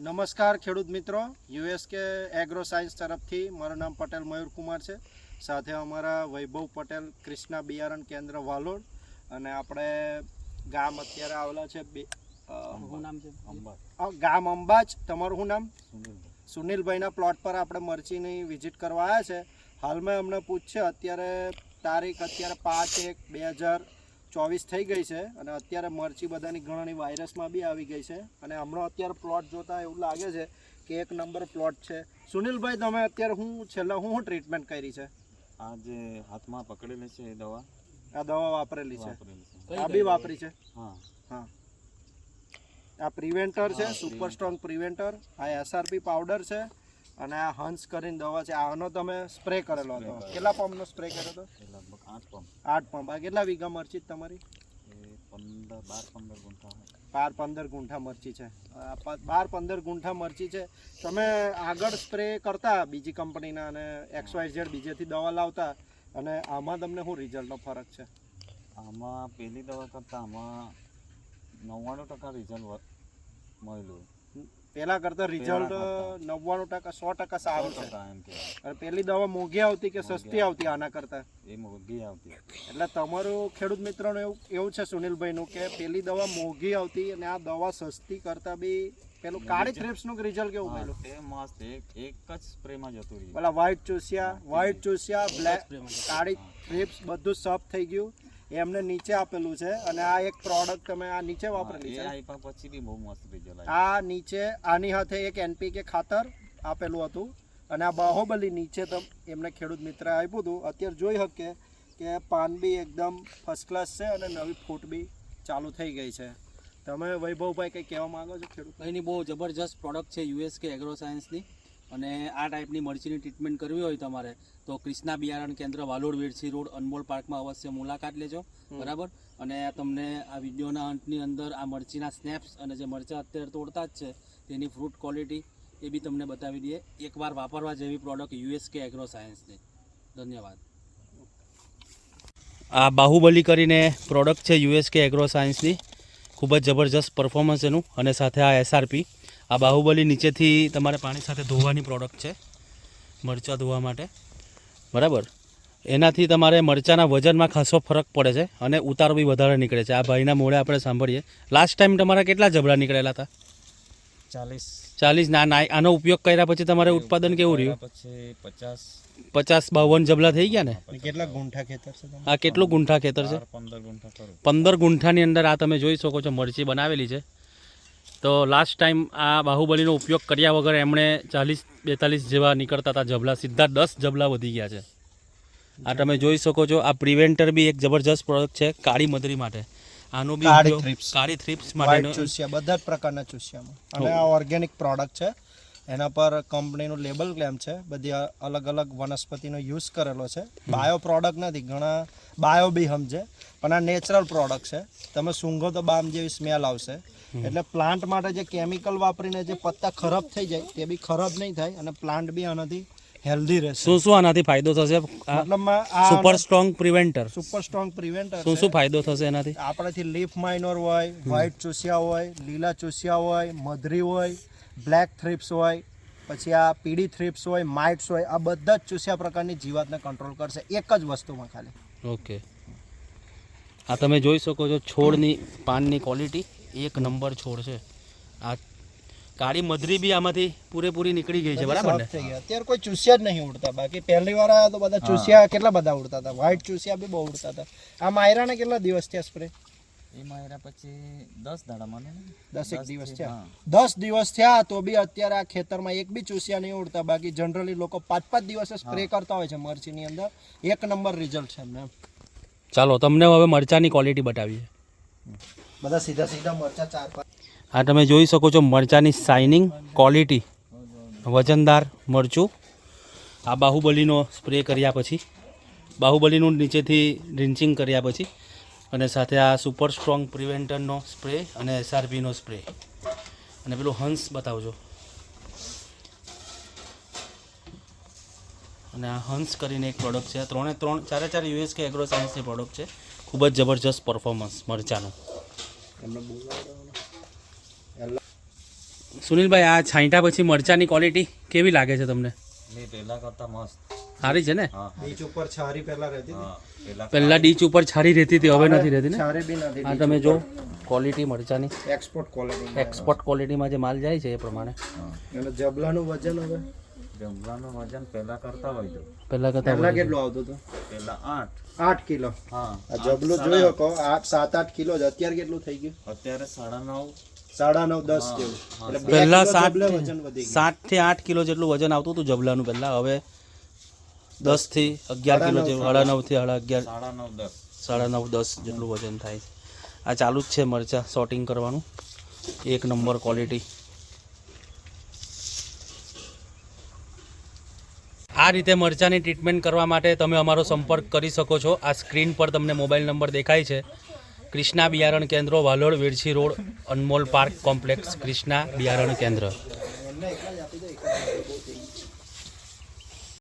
નમસ્કાર ખેડૂત મિત્રો. યુએસકે એગ્રો સાયન્સ તરફથી મારું નામ પટેલ મયુર કુમાર છે. સાથે અમારા વૈભવ પટેલ કૃષ્ણા બિયારણ કેન્દ્ર વાલોડ અને આપણે ગામ અત્યારે આવેલા છે બે ગામ અંબાજ. તમારું શું નામ? સુનિલભાઈના પ્લોટ પર આપણે મરચીની વિઝિટ કરવા આવ્યા છે. હાલમાં અમને પૂછશે અત્યારે તારીખ અત્યારે પાંચ એક બે હજાર ચોવીસ થઈ ગઈ છે અને અત્યારે મરચી બધાની ઘણાની વાયરસમાં બી આવી ગઈ છે અને હમણાં અત્યારે પ્લોટ જોતા એવું લાગે છે કે એક નંબર પ્લોટ છે. સુનિલભાઈ તમે અત્યારે હું છેલ્લા હું શું ટ્રીટમેન્ટ કરી છે? આ જે હાથમાં પકડેલી છે એ દવા? આ દવા વાપરેલી છે. આ બી વાપરી છે? હા. હા. આ પ્રિવેન્ટર છે સુપર. સ્ટ્રોંગ પ્રિવેન્ટર આ એસઆરપી પાવડર છે. અને આ હંસ કરીને દવા છે. આનો તમે સ્પ્રે કરેલો હતો. કેટલા પંપનો સ્પ્રે કર્યો હતો? લગભગ આઠ પંપ. આઠ પંપ. આ કેટલા વીઘા મરચી તમારી? પંદર બાર પંદર ગુંઠા બાર પંદર ગુંઠા મરચી છે. આ બાર પંદર ગુંઠા મરચી છે. તમે આગળ સ્પ્રે કરતા બીજી કંપનીના અને એક્સ વાય ઝેડ બીજેથી દવા લાવતા અને આમાં તમને શું રિઝલ્ટનો ફરક છે? આમાં પેલી દવા કરતાં આમાં નવ્વાણું ટકા રિઝલ્ટ મળેલું પેલા કરતા રિઝલ્ટ નવ્વાણું ટકા સો ટકા સારું છે. પેલી દવા મોંઘી આવતી કે સસ્તી આવતી આના કરતા? એ મોંઘી આવતી. એટલે તમારું ખેડૂત મિત્રોનું એવું એવું છે સુનિલભાઈનું કે પેલી દવા મોંઘી આવતી અને આ દવા સસ્તી કરતા બી પેલું કાળી થ્રિપ્સનું રિઝલ્ટ કેવું પેલું મળ્યું? તે મસ્ત એક એક જ સ્પ્રેમાં જતું રહ્યું. પેલા વ્હાઈટ ચૂસિયા વ્હાઈટ ચૂસિયા બ્લેક. કાળી થ્રિપ્સ બધું સફ થઈ ગયું. એ એમને નીચે આપેલું છે અને આ એક પ્રોડક્ટ તમે આ નીચે વાપરેલી છે. પછી બી બહુ મસ્ત રિઝલ્ટ આ નીચે આની સાથે એક એનપીકે ખાતર આપેલું હતું અને આ બાહુબલી નીચે તમ એમને ખેડૂત મિત્ર આપ્યું હતું. અત્યારે જોઈ શકે કે પાન બી એકદમ ફર્સ્ટ ક્લાસ છે અને નવી ફૂટ બી ચાલુ થઈ ગઈ છે. તમે વૈભવભાઈ કંઈ કહેવા માંગો છો ખેડૂત એની બહુ જબરજસ્ત પ્રોડક્ટ છે યુએસ કે એગ્રો સાયન્સની અને આ ટાઈપની મરચીની ટ્રીટમેન્ટ કરવી હોય તમારે તો ક્રિષ્ના બિયારણ કેન્દ્ર વાલોડ વેડસી રોડ અનમોલ પાર્કમાં અવશ્ય મુલાકાત લેજો. બરાબર? અને તમને આ વિડીયોના અંતની અંદર આ મરચીના સ્નેપ્સ અને જે મરચાં અત્યારે તોડતા જ છે તેની ફ્રૂટ ક્વોલિટી એ બી તમને બતાવી દઈએ. એકવાર વાપરવા જેવી પ્રોડક્ટ યુએસ કે એગ્રો સાયન્સની ધન્યવાદ. આ બાહુબલી કરીને પ્રોડક્ટ છે યુએસકે એગ્રો સાયન્સની ખૂબ જ જબરજસ્ત પરફોર્મન્સ એનું. અને સાથે આ એસઆરપી આ બાહુબલી નીચેથી તમારે પાણી સાથે ધોવાની પ્રોડક્ટ છે મરચાં ધોવા માટે. બરાબર? એનાથી તમારે મરચાંના વજનમાં ખાસો ફરક પડે છે અને ઉતારો બી વધારે નીકળે છે. આ ભાઈના મોડે આપણે સાંભળીએ. લાસ્ટ ટાઈમ તમારા કેટલા જબડા નીકળેલા હતા? ચાલીસ. ચાલીસ? ના ના આનો ઉપયોગ કર્યા પછી તમારે ઉત્પાદન કેવું રહ્યું? પછી પચાસ. પચાસ બાવન જબલા થઈ ગયા ને? કેટલા ગુંઠા ખેતર છે આ કેટલું ગુંઠા ખેતર છે? પંદર ગુંઠા પંદર ગુંઠાની અંદર આ તમે જોઈ શકો છો મરચી બનાવેલી છે. તો લાસ્ટ ટાઈમ આ બાહુબલીનો ઉપયોગ કર્યા વગર એમણે ચાલીસ બેતાલીસ જેવા નીકળતા હતા જબલા. સીધા દસ જબલા વધી ગયા છે. આ તમે જોઈ શકો છો આ પ્રિવેન્ટર બી એક જબરજસ્ત પ્રોડક્ટ છે કાળી મદરી માટે. આનો બી કાળી થ્રીપ્સ thrips. કાળી થ્રિપ્સ વ્હાઈટ માટેનો. બધા જ પ્રકારના ચૂસિયામાં. અને આ ઓર્ગેનિક પ્રોડક્ટ છે. એના પર કંપનીનું લેબલ ક્લેમ છે. બધી અલગ અલગ વનસ્પતિનો યુઝ કરેલો છે. બાયો પ્રોડક્ટ નથી ઘણા બાયો બી સમજે પણ આ નેચરલ પ્રોડક્ટ છે. તમે સૂંઘો તો બામ જેવી સ્મેલ આવશે. એટલે પ્લાન્ટ માટે જે કેમિકલ વાપરીને જે પત્તા ખરાબ થઈ જાય તે બી ખરાબ નહીં થાય અને પ્લાન્ટ બી આનાથી હેલ્ધી રહેશે. શું શું આનાથી ફાયદો થશે? મતલબમાં આ super strong preventer. Super strong preventer શું શું ફાયદો થશે એનાથી? આપણાથી લીફ માઇનર હોય વ્હાઇટ ચૂસિયા હોય લીલા ચૂસિયા હોય મધરી હોય બ્લેક થ્રિપ્સ હોય પછી આ પીડી થ્રિપ્સ હોય માઇટ્સ હોય આ બધા જ ચૂસ્યા પ્રકારની જીવાતને કંટ્રોલ કરશે એક જ વસ્તુમાં ખાલી. ઓકે. આ તમે જોઈ શકો છો છોડની પાનની ક્વોલિટી એક નંબર છોડ છે. આ કાળી મધરી બી આમાંથી પૂરેપૂરી નીકળી ગઈ છે બરાબર ને? અત્યારે કોઈ ચૂસ્યા જ નહીં ઉડતા બાકી પહેલી વાર આવ્યા તો બધા ચૂસ્યા કેટલા બધા ઉડતા હતા? વ્હાઇટ ચૂસ્યા બી બહુ ઉડતા હતા. આ માયરાને કેટલા દિવસ થયા સ્પ્રે એમાં એના પછી દસ દાડા મને દસેક દિવસ થયા. દસ દિવસ થયા તો બી અત્યારે આ ખેતરમાં એક બી ચૂસ્યા નહીં ઉડતા. બાકી જનરલી લોકો પાંચ પાંચ દિવસે સ્પ્રે કરતા હોય છે મરચીની અંદર. એક નંબર રિઝલ્ટ છે એમને ચાલો તમને હવે મરચાની ક્વોલિટી બતાવીએ. બધા સીધા સીધા મરચા ચાર પાંચ. આ તમે જોઈ શકો છો મરચાની શાઇનિંગ ક્વોલિટી વજનદાર મરચું. આ બાહુબલીનો સ્પ્રે કર્યા પછી બાહુબલીનું નીચેથી રિન્ચિંગ કર્યા પછી અને સાથે આ સુપર સ્ટ્રોંગ પ્રિવેન્ટરનો સ્પ્રે અને એસઆરપીનો સ્પ્રે અને પેલું હંસ બતાવજો. અને આ હંસ કરીને એક પ્રોડક્ટ છે. ત્રણે ત્રણ ચારે ચાર યુએસ કે એગ્રો સાયન્સની પ્રોડક્ટ છે. ખૂબ જ જબરજસ્ત પરફોર્મન્સ મરચાનું. સુનિલભાઈ આ છાંટા પછી મરચાની ક્વોલિટી કેવી લાગે છે તમને? પહેલાં કરતાં મસ્ત. સારી છે ને? બીચ ઉપર છારી પહેલા રહેતી હતી. પહેલા ડીચ ઉપર છારી રહેતી હતી હવે નથી રહેતી ને? છારી બી નથી આ તમે જો ક્વોલિટી મરચાની. એક્સપોર્ટ ક્વોલિટી એક્સપોર્ટ ક્વોલિટીમાં જે માલ જાય છે એ પ્રમાણે. એટલે અને જબલાનું વજન હવે? જબલાનું વજન પહેલા કરતા હોય તો. પહેલા કરતા પહેલા કેટલું આવતું હતું? પહેલા આઠ. આઠ કિલો. હા આ જબલું જોયો શકો આઠ સાત આઠ કિલો જ. અત્યારે કેટલું થઈ ગયું? અત્યારે સાડા નવ. સાડા નવ દસ જેવું. એટલે પહેલા સાત વજન સાતથી આઠ કિલો જેટલું વજન આવતું હતું જબલાનું પહેલા. હવે દસથી અગિયાર કિલો જેવું સાડા નવ. થી સાડા અગિયાર. સાડા નવ દસ. સાડા નવ દસ જેટલું વજન થાય છે. આ ચાલુ જ છે મરચાં શોર્ટિંગ કરવાનું. એક નંબર ક્વોલિટી આ રીતે મરચાંની ટ્રીટમેન્ટ કરવા માટે તમે અમારો સંપર્ક કરી શકો છો. આ સ્ક્રીન પર તમને મોબાઈલ નંબર દેખાય છે. ક્રિષ્ના બિયારણ કેન્દ્રો Valod Vedchhi road Anmol park complex Krishna બિયારણ કેન્દ્ર.